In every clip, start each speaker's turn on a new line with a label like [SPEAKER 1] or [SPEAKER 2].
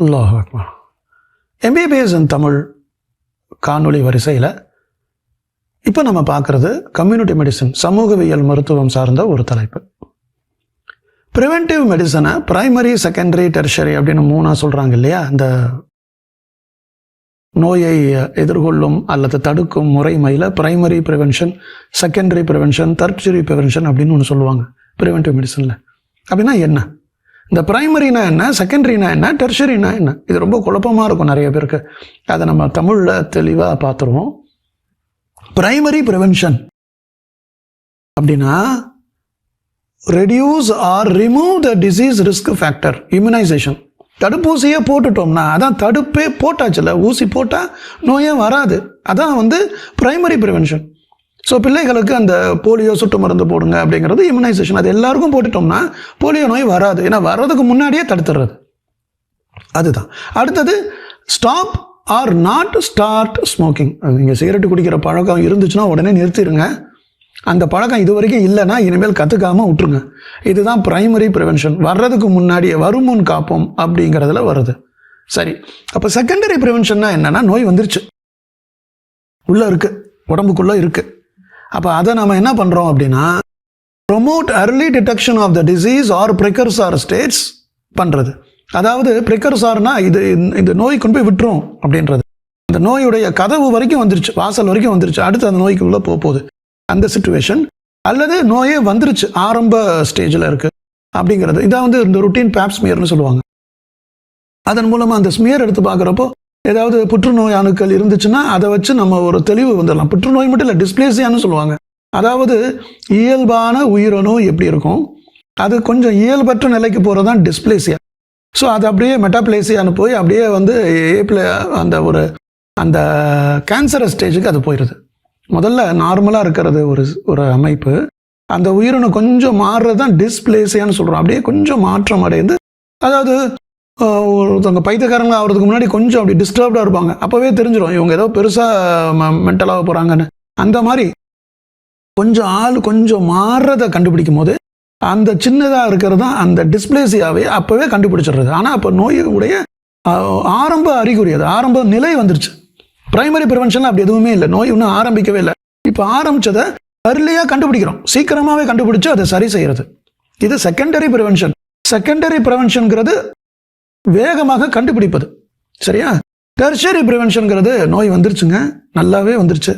[SPEAKER 1] அல்லாஹ் அக்பர். MBBS in Tamil காணொளி வரிசையில் இப்போ நம்ம பார்க்குறது கம்யூனிட்டி மெடிசன் சமூகவியல் மருத்துவம் சார்ந்த ஒரு தலைப்பு. ப்ரிவென்டிவ் மெடிசனை ப்ரைமரி செகண்டரி டெர்ஷரி அப்படின்னு மூணாக சொல்கிறாங்க இல்லையா? இந்த நோயை எதிர்கொள்ளும் அல்லது தடுக்கும் முறைமையில் primary prevention secondary prevention tertiary prevention அப்படின்னு ஒன்று சொல்லுவாங்க ப்ரிவென்டிவ் மெடிசனில் அப்படின்னா என்ன? இந்த ப்ரைமரினா என்ன செகண்டரினா என்ன டெர்ஷரினா என்ன? இது ரொம்ப குழப்பமாக இருக்கும் நிறைய பேருக்கு. அதை நம்ம தமிழில் தெளிவாக பார்த்துருவோம். ப்ரைமரி ப்ரிவென்ஷன் அப்படின்னா reduce or remove the disease risk factor immunisation. தடுப்பூசியே போட்டுட்டோம்னா அதான் தடுப்பே போட்டாச்சுல ஊசி போட்டால் நோயே வராது. அதான் வந்து ப்ரைமரி ப்ரிவென்ஷன். ஸோ பிள்ளைகளுக்கு அந்த போலியோ சொட்டு மருந்து போடுங்க அப்படிங்கிறது இம்யூனைசேஷன் அது எல்லாருக்கும் போட்டுட்டோம்னா போலியோ நோய் வராது. ஏன்னா வர்றதுக்கு முன்னாடியே தடுத்துடுறது அதுதான். அடுத்தது stop or not start smoking நீங்கள் சிகரெட் குடிக்கிற பழக்கம் இருந்துச்சுன்னா உடனே நிறுத்திடுங்க அந்த பழக்கம் இது வரைக்கும் இல்லைன்னா இனிமேல் கற்றுக்காமல் விட்டுருங்க. இதுதான் ப்ரைமரி ப்ரிவென்ஷன் வர்றதுக்கு முன்னாடியே வருமுன் காப்போம் அப்படிங்கிறதுல வருது. சரி. அப்போ செகண்டரி ப்ரிவென்ஷன்னா என்னென்னா நோய் வந்துருச்சு. உள்ளே இருக்குது உடம்புக்குள்ளே இருக்குது அப்போ அதை நம்ம என்ன பண்ணுறோம் அப்படின்னா promote early detection of the disease or precursor states பண்ணுறது அதாவது ப்ரிக்கர்சார்னா இது இந்த நோய் கொண்டு போய் விட்டுரும் அப்படின்றது. அந்த நோயுடைய கதவு வரைக்கும் வந்துருச்சு வாசல் வரைக்கும் வந்துருச்சு அடுத்து அந்த நோய்க்கு உள்ளே போக போகுது. அந்த சுச்சுவேஷன் அல்லது நோயே வந்துருச்சு ஆரம்ப ஸ்டேஜில் இருக்குது அப்படிங்கிறது. இதான் வந்து இந்த ருட்டீன் பேப் ஸ்மியர்னு சொல்லுவாங்க. அதன் மூலமாக அந்த ஸ்மியர் எடுத்து பார்க்குறப்போ ஏதாவது புற்றுநோய் அணுக்கள் இருந்துச்சுன்னா அதை வச்சு நம்ம ஒரு தெளிவு வந்துடலாம். புற்றுநோய் மட்டும் இல்லை டிஸ்பிளேசியான்னு சொல்லுவாங்க. அதாவது இயல்பான உயிரணு எப்படி இருக்கும்? அது கொஞ்சம் இயல்பற்ற நிலைக்கு போகிறது தான் டிஸ்பிளேசியா ஸோ அது அப்படியே மெட்டாப்ளேசியான்னு போய் அப்படியே வந்து ஏப்ல அந்த ஒரு அந்த கேன்சர் ஸ்டேஜுக்கு அது போயிடுது முதல்ல நார்மலாக இருக்கிறது ஒரு ஒரு அமைப்பு. அந்த உயிரணு கொஞ்சம் மாறுறது தான் டிஸ்பிளேசியான்னு சொல்கிறோம் அப்படியே கொஞ்சம் மாற்றம் அடைந்து அதாவது ஒருத்தவங்க பைத்தியக்காரங்களாக ஆகிறதுக்கு முன்னாடி கொஞ்சம் அப்படி டிஸ்டர்ப்டாக இருப்பாங்க. அப்போவே தெரிஞ்சிடும் இவங்க ஏதோ பெருசாக மென்டலாக போகிறாங்கன்னு அந்த மாதிரி கொஞ்சம் ஆள் கொஞ்சம் மாறுறதை கண்டுபிடிக்கும் போது அந்த சின்னதாக இருக்கிறது தான் அந்த டிஸ்பிளேசியாவே அப்போவே கண்டுபிடிச்சிடுறது. ஆனால் அப்போ நோயுடைய ஆரம்ப அறிகுறி அது ஆரம்ப நிலை வந்துருச்சு. பிரைமரி ப்ரிவென்ஷன் அப்படி எதுவுமே இல்லை. நோய் இன்னும் ஆரம்பிக்கவே இல்லை. இப்போ ஆரம்பிச்சதை அர்லியாக கண்டுபிடிக்கிறோம். சீக்கிரமாகவே கண்டுபிடிச்சு அதை சரி செய்கிறது இது செகண்டரி ப்ரிவென்ஷன் செகண்டரி ப்ரிவென்ஷனுங்கிறது வேகமாக கண்டுபிடிப்பது. சரியா? டெர்ஷரி ப்ரிவென்ஷனுங்கிறது நோய் வந்துருச்சுங்க. நல்லாவே வந்துருச்சு.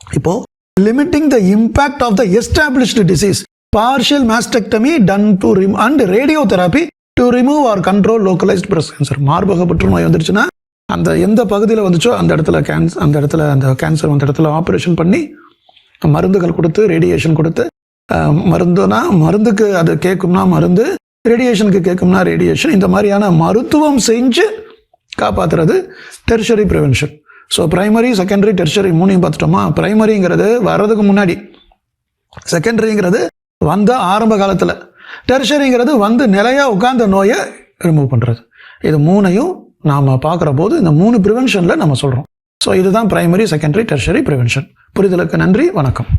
[SPEAKER 1] இப்போ limiting the impact of the established disease partial mastectomy done to rim and radiotherapy to remove or control localised breast cancer மார்பக புற்றுநோய் வந்துருச்சுன்னா அந்த எந்த பகுதியில் வந்துச்சோ அந்த இடத்துல கேன்சர் அந்த இடத்துல அந்த கேன்சர் அந்த இடத்துல ஆப்ரேஷன் பண்ணி மருந்துகள் கொடுத்து ரேடியேஷன் கொடுத்து மருந்துனா மருந்துக்கு அது கேட்கும்னா மருந்து ரேடியேஷனுக்கு கேட்கும்னா ரேடியேஷன் இந்த மாதிரியான மருத்துவம் செஞ்சு காப்பாற்றுறது tertiary prevention so primary secondary tertiary மூணையும் பார்த்துட்டோமா? ப்ரைமரிங்கிறது வர்றதுக்கு முன்னாடி. செகண்டரிங்கிறது வந்த ஆரம்ப காலத்தில். டெர்ஷரிங்கிறது வந்து நிலையாக உட்கார்ந்த நோயை ரிமூவ் பண்ணுறது இது மூணையும் நாம் பார்க்குற போது இந்த மூணு ப்ரிவென்ஷனில் நம்ம சொல்கிறோம் ஸோ இதுதான் ப்ரைமரி செகண்டரி டெர்ஷரி ப்ரிவென்ஷன் புரிதலுக்கு நன்றி வணக்கம்.